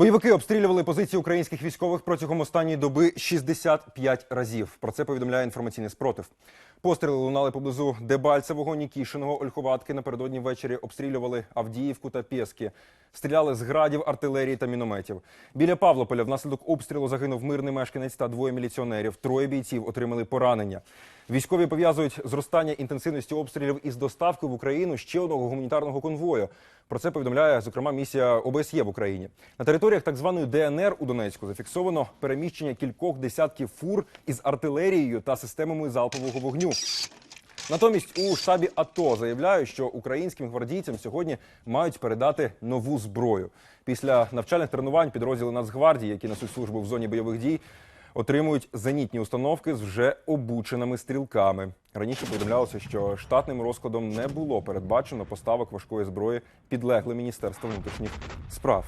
Бойовики обстрілювали позиції українських військових протягом останньої доби 65 разів. Про це повідомляє інформаційний спротив. Постріли лунали поблизу Дебальцевого, Нікішиного, Ольховатки. Напередодні ввечері обстрілювали Авдіївку та Пєски. Стріляли з градів, артилерії та мінометів. Біля Павлополя внаслідок обстрілу загинув мирний мешканець та двоє міліціонерів. Троє бійців отримали поранення. Військові пов'язують зростання інтенсивності обстрілів із доставкою в Україну ще одного гуманітарного конвою. Про це повідомляє зокрема місія ОБСЄ в Україні. На територіях так званої ДНР у Донецьку зафіксовано переміщення кількох десятків фур із артилерією та системами залпового вогню. Натомість у штабі АТО заявляють, що українським гвардійцям сьогодні мають передати нову зброю. Після навчальних тренувань підрозділи Нацгвардії, які несуть службу в зоні бойових дій, отримують зенітні установки з вже обученими стрілками. Раніше повідомлялося, що штатним розкладом не було передбачено поставок важкої зброї підлегле Міністерство внутрішніх справ.